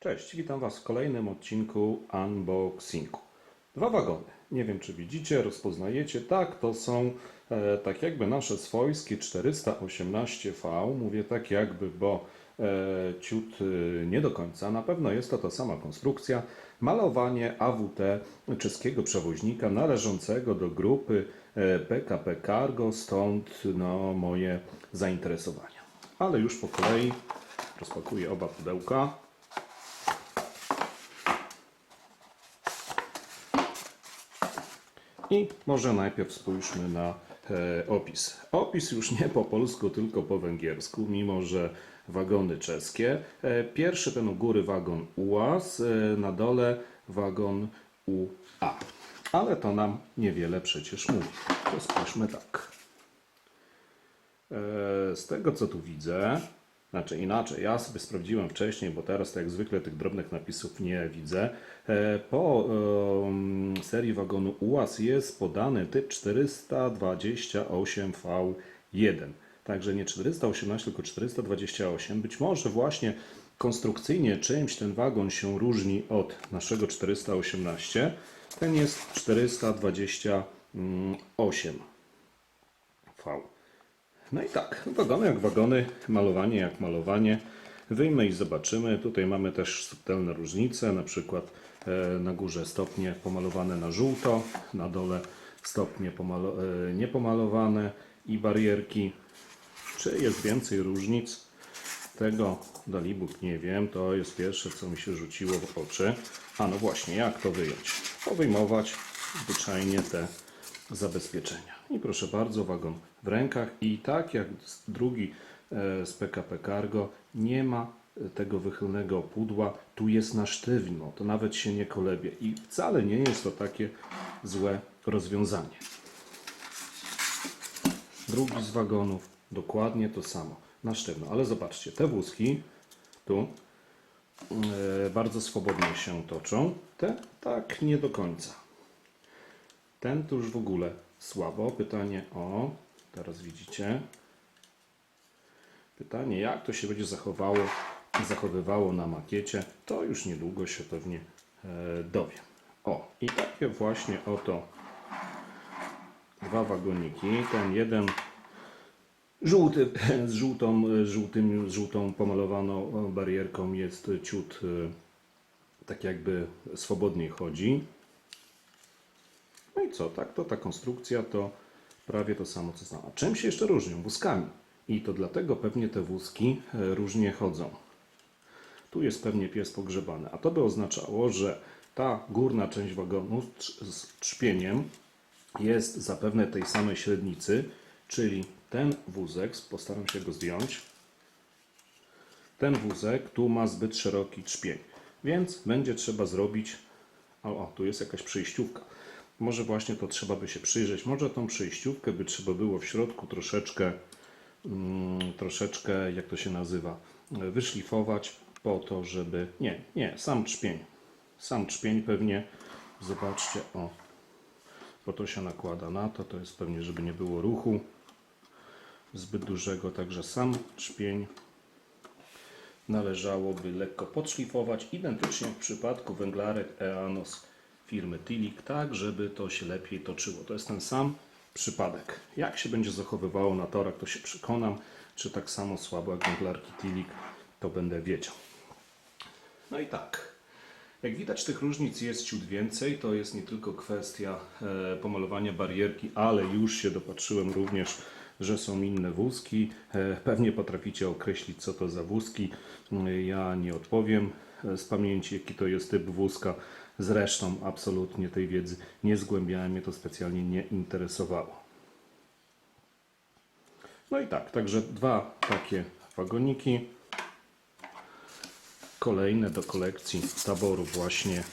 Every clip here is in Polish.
Cześć, witam Was w kolejnym odcinku unboxingu. Dwa wagony. Nie wiem, czy widzicie, rozpoznajecie. Tak, to są e, tak jakby nasze swojskie 418V. Mówię tak jakby, bo e, ciut e, nie do końca. Na pewno jest to ta sama konstrukcja. Malowanie AWT czeskiego przewoźnika należącego do grupy e, PKP Cargo, stąd no, moje zainteresowania. Ale już po kolei rozpakuję oba pudełka. I może najpierw spójrzmy na e, opis. Opis już nie po polsku, tylko po węgiersku, mimo że wagony czeskie. E, pierwszy ten u góry wagon UAZ, e, na dole wagon UA. Ale to nam niewiele przecież mówi. To spójrzmy tak. Z tego co tu widzę, znaczy inaczej, ja sobie sprawdziłem wcześniej, bo teraz tak jak zwykle tych drobnych napisów nie widzę. E, Po em, serii wagonu UAZ jest podany typ 428V1. Także nie 418, tylko 428. Być może właśnie konstrukcyjnie czymś ten wagon się różni od naszego 418. Ten jest 428V. No i tak, wagony jak wagony, malowanie jak malowanie. Wyjmę i zobaczymy. Tutaj mamy też subtelne różnice, na przykład e, na górze stopnie pomalowane na żółto, na dole stopnie pomalo- e, niepomalowane i barierki. Czy jest więcej różnic? Tego dalibóg nie wiem. To jest pierwsze, co mi się rzuciło w oczy. A no właśnie, jak to wyjąć? Powyjmować zwyczajnie te zabezpieczenia. I proszę bardzo, wagon w rękach i tak jak drugi e, z PKP Cargo nie ma e, tego wychylnego pudła, tu jest na sztywno, to nawet się nie kolebie i wcale nie jest to takie złe rozwiązanie. Drugi z wagonów, dokładnie to samo, na sztywno, ale zobaczcie, te wózki tu e, bardzo swobodnie się toczą, te tak nie do końca. Ten tu już w ogóle słabo. Pytanie o, teraz widzicie. Pytanie, jak to się będzie zachowało, zachowywało na makiecie, to już niedługo się pewnie e, dowiem. O, i takie właśnie oto dwa wagoniki. Ten jeden żółty, z żółtą, żółtym, żółtą pomalowaną barierką jest ciut e, tak jakby swobodniej chodzi. Co, tak to ta konstrukcja to prawie to samo co znana. Czym się jeszcze różnią? Wózkami. I to dlatego pewnie te wózki e, różnie chodzą. Tu jest pewnie pies pogrzebany, a to by oznaczało, że ta górna część wagonu z trzpieniem jest zapewne tej samej średnicy, czyli ten wózek, postaram się go zdjąć, ten wózek tu ma zbyt szeroki trzpień, więc będzie trzeba zrobić. O, o, tu jest jakaś przejściówka. Może właśnie to trzeba by się przyjrzeć. Może tą przejściówkę by trzeba było w środku troszeczkę, mm, troszeczkę, jak to się nazywa, e, wyszlifować po to, żeby. Nie, nie, sam trzpień. Sam trzpień pewnie. Zobaczcie, o. Bo to się nakłada na to, to jest pewnie, żeby nie było ruchu zbyt dużego, także sam trzpień należałoby lekko podszlifować, identycznie w przypadku węglarek Eanos firmy Tilik, tak żeby to się lepiej toczyło. To jest ten sam przypadek. Jak się będzie zachowywało na torach, to się przekonam, czy tak samo słabo jak węglarki Tilik, to będę wiedział. No i tak. Jak widać, tych różnic jest ciut więcej. To jest nie tylko kwestia e, pomalowania barierki, ale już się dopatrzyłem również, że są inne wózki. E, pewnie potraficie określić, co to za wózki. E, Ja nie odpowiem z pamięci, jaki to jest typ wózka. Zresztą absolutnie tej wiedzy nie zgłębiałem, mnie to specjalnie nie interesowało. No i tak, także dwa takie wagoniki kolejne do kolekcji taboru właśnie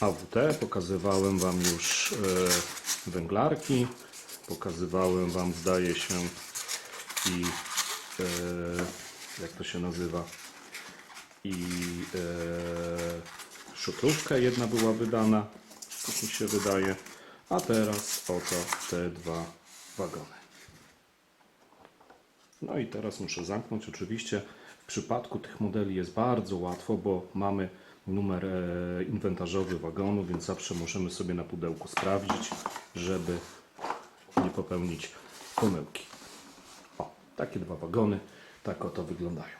AWT. Pokazywałem Wam już e, węglarki, pokazywałem Wam zdaje się i e, jak to się nazywa i szutrówka jedna była wydana, tak mi się wydaje, a teraz oto te dwa wagony. No i teraz muszę zamknąć. Oczywiście w przypadku tych modeli jest bardzo łatwo, bo mamy numer e, inwentarzowy wagonu, więc zawsze możemy sobie na pudełku sprawdzić, żeby nie popełnić pomyłki. O, takie dwa wagony, tak oto wyglądają.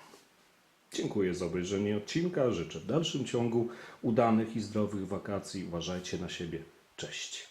Dziękuję za obejrzenie odcinka. Życzę w dalszym ciągu udanych i zdrowych wakacji. Uważajcie na siebie. Cześć.